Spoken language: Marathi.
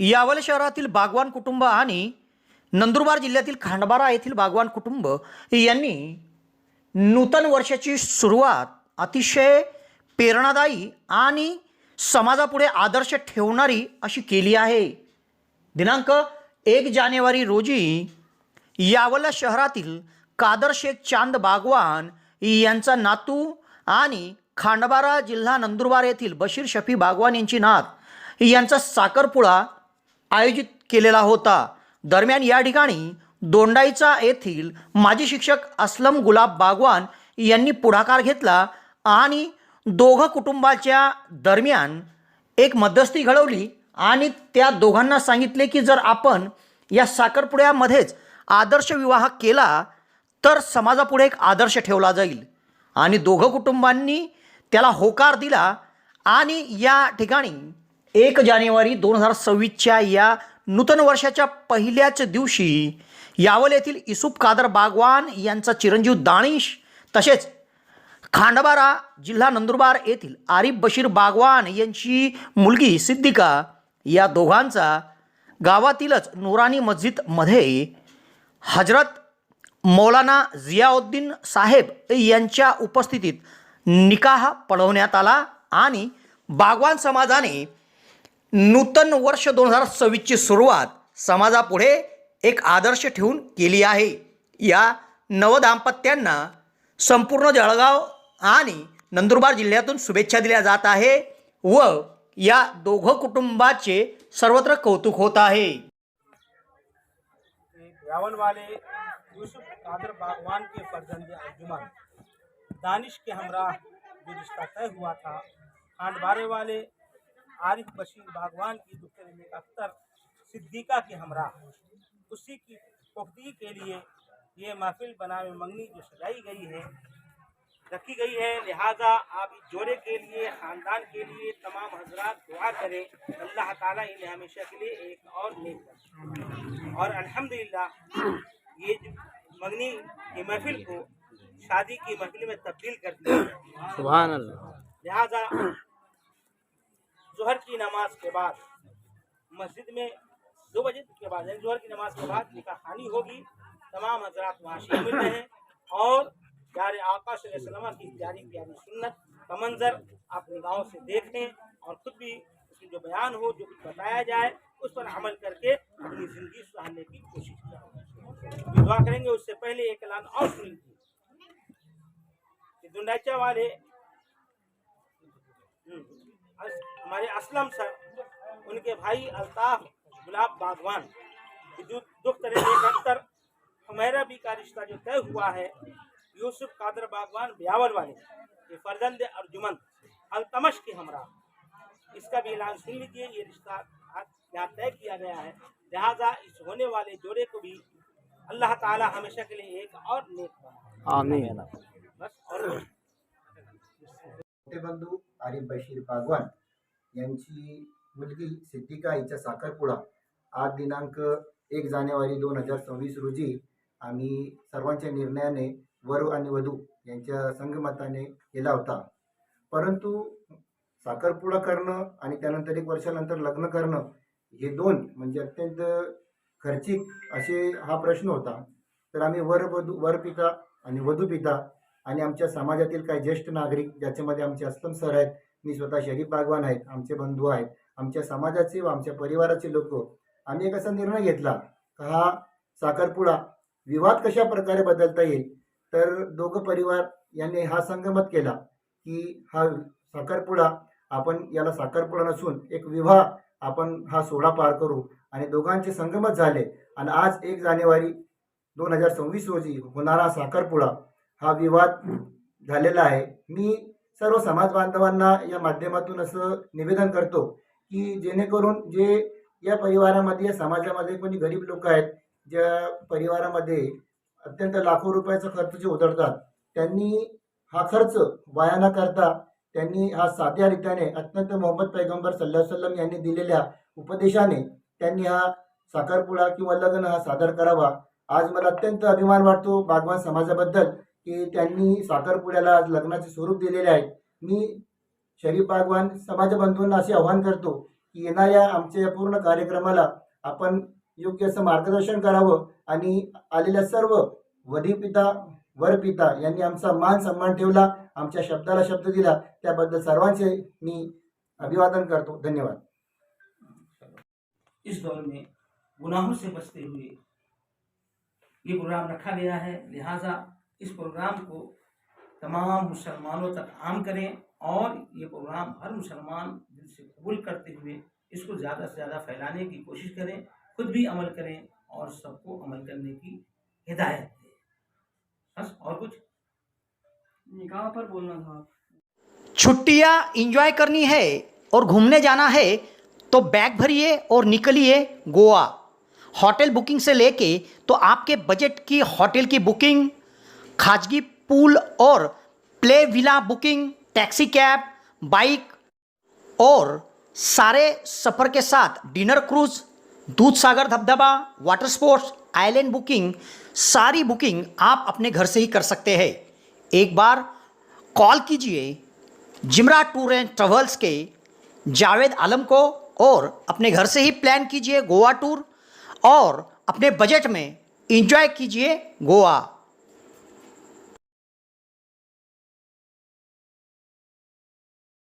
यावल शहरातील बागवान कुटुंब आणि नंदुरबार जिल्ह्यातील खांडबारा येथील बागवान कुटुंब यांनी नूतन वर्षाची सुरुवात अतिशय प्रेरणादायी आणि समाजापुढे आदर्श ठेवणारी अशी केली आहे. दिनांक एक जानेवारी रोजी यावल शहरातील कादर शेख चांद बागवान यांचा नातू आणि खांडबारा जिल्हा नंदुरबार येथील बशीर शफी बागवान यांची नात यांचा साखरपुळा आयोजित केलेला होता. दरम्यान या ठिकाणी दोंडाईचा येथील माजी शिक्षक असलम गुलाब बागवान यांनी पुढाकार घेतला आणि दोघं कुटुंबाच्या दरम्यान एक मध्यस्थी घडवली आणि त्या दोघांना सांगितले की जर आपण या साखरपुड्यामध्येच आदर्श विवाह केला तर समाजापुढे एक आदर्श ठेवला जाईल. आणि दोघं कुटुंबांनी त्याला होकार दिला आणि या ठिकाणी एक जानेवारी दोन हजार सव्वीसच्या या नूतन वर्षाच्या पहिल्याच दिवशी यावल येथील इसूफ कादर बागवान यांचा चिरंजीव दानिश तसेच खांडबारा जिल्हा नंदुरबार येथील आरिफ बशीर बागवान यांची मुलगी सिद्दिका या दोघांचा गावातीलच नुरानी मस्जिदमध्ये हजरत मौलाना जियाउद्दीन साहेब यांच्या उपस्थितीत निकाह पळवण्यात आला आणि बागवान समाजाने नूतन वर्ष दोन हजार सव्वीसची सुरुवात समाजापुढे एक आदर्श ठेवून केली आहे. या नवदाम्पत्यांना संपूर्ण जळगाव आणि नंदुरबार जिल्ह्यातून शुभेच्छा दिल्या जात आहे व या दोघं कुटुंबाचे सर्वत्र कौतुक होत आहे. कादर बागवान के फर्जंद अर्जुमन दानिश के हमरा जो रिश्ता तय हुआ था। खांडबारे वाले आरिफ बशीर बागवान की दुखर में अख्तर सिद्दीका के हमरा उसी की पुख्तगी के लिए ये महफिल बनावे मंगनी जो सजाई गई है रखी गई है लिहाजा आप इस जोड़े के लिए ख़ानदान के लिए तमाम हजरात दुआ करें। अल्लाह ताला इन्हें हमेशा के लिए एक और नेक करे। और अल्हम्दुलिल्लाह ये मगनी की महफिल को शादी की महफिल में तब्दील कर दिया लिहाजा जोहर की नमाज़ के बाद मस्जिद में दो बजे के बाद यानी जोहर की नमाज़ के बाद निकाह खानी होगी। तमाम हजरात वहाँ शामिल रहें और प्यारे आका सल्लल्लाहु की प्यारी प्यारी सुन्नत का मंजर आप निगाहों से देखें और खुद भी उसमें जो बयान हो जो कुछ बताया जाए उस पर अमल करके अपनी ज़िंदगी सुधारने की कोशिश करें दुआ करेंगे उससे पहले एक ऐलान और सुन कि दुंडाचा वाले हम्म, हमारे असलम सर उनके भाई अल्ताफ गुलाब बागवान जो दुख तरह हुमैरा भी का रिश्ता जो तय हुआ है यूसुफ कादर बागवान ब्यावल वाले ये फर्जंद अर्जुमन अल्तमश के हमरा इसका भी ऐलान सुन लीजिए ये रिश्ता यहाँ तय किया गया है। लिहाजा इस होने वाले जोड़े को भी अल्लाह ताला हमेशा के लिए एक और नेक बनाए आमीन। बस और बंधू आरिफ बशीर बागवान यांची मुलगी सिद्धिका हिचा साखरपुडा. आज दिनांक एक जानेवारी दोन हजार सव्वीस रोजी आम्ही सर्वांच्या निर्णयाने वर आणि वधू यांच्या संगमताने केला होता. परंतु साखरपुडा करणं आणि त्यानंतर एक वर्षानंतर लग्न करणं हे दोन म्हणजे अत्यंत खर्चिक असे हा प्रश्न होता. तर आम्ही वर वधू वर पिता आणि वधू पिता आणि आमच्या समाजातील काही ज्येष्ठ नागरिक ज्याच्यामध्ये आमचे असलम सर आहेत मी स्वतः शरीफ बागवान आहेत आमचे बंधू आहेत आमच्या समाजाचे व आमच्या परिवाराचे लोक आम्ही एक असा निर्णय घेतला का हा साखरपुडा विवाद कशा प्रकारे बदलता येईल? तर दोघं परिवार यांनी हा संगमत केला की हा साखरपुडा आपण याला साखरपुडा नसून एक विवाह आपण हा सोहळा पार करू आणि दोघांचे संगमत झाले. आणि आज एक जानेवारी दोन हजार सव्वीस रोजी होणारा साखरपुडा हा विवाद झालेला आहे. मी सर्व समाज बांधवांना या माध्यमातून असं निवेदन करतो की जेणेकरून जे या परिवारामध्ये या समाजामध्ये कोणी गरीब लोक आहेत ज्या परिवारामध्ये अत्यंत लाखो रुपयाचा खर्च जे उधळतात त्यांनी हा खर्च वाया न करता त्यांनी हा साध्या रीत्याने अत्यंत मोहम्मद पैगंबर सल्ला सल्लम यांनी दिलेल्या उपदेशाने त्यांनी हा साखरपुडा किंवा लग्न हा सादर करावा. आज मला अत्यंत अभिमान वाटतो बागवान समाजाबद्दल. की त्यांनी साखरपुड्याला आज लग्नाचे स्वरूप दिलेले आहे मी शरीफ बागवान समाज बंधूंना असे आव्हान करतो की येणाऱ्या आमच्या या पूर्ण कार्यक्रमाला आपण योग्य असं मार्गदर्शन करावं आणि आलेल्या सर्व वधीपिता वरपिता यांनी आमचा मान सन्मान ठेवला आमच्या शब्दाला शब्द दिला. त्याबद्दल सर्वांचे मी अभिवादन करतो. धन्यवाद. इस दौर में गुनाहों से बचते हुए ये प्रोग्राम रखा गया है. लिहाजा इस प्रोग्राम को तमाम मुसलमानों तक आम करें और ये प्रोग्राम हर मुसलमान दिल से कबूल करते हुए इसको ज़्यादा से ज़्यादा फैलाने की कोशिश करें खुद भी अमल करें और सबको अमल करने की हिदायत दें। बस और कुछ? निकाह पर बोलना था। छुट्टियाँ इंजॉय करनी है और घूमने जाना है तो बैग भरिए और निकलिए गोवा। होटल बुकिंग से लेके तो आपके बजट की होटल की बुकिंग खाजगी पूल और play villa booking, taxi cab, bike और सारे सफ़र के साथ डिनर क्रूज, दूध सागर धबधबा, वाटर स्पोर्ट्स, आइलैंड बुकिंग, सारी बुकिंग आप अपने घर से ही कर सकते हैं। एक बार कॉल कीजिए जिमरा टूर एंड ट्रेवल्स के जावेद आलम को और अपने घर से ही प्लान कीजिए गोवा टूर और अपने बजट में एंजॉय कीजिए गोवा।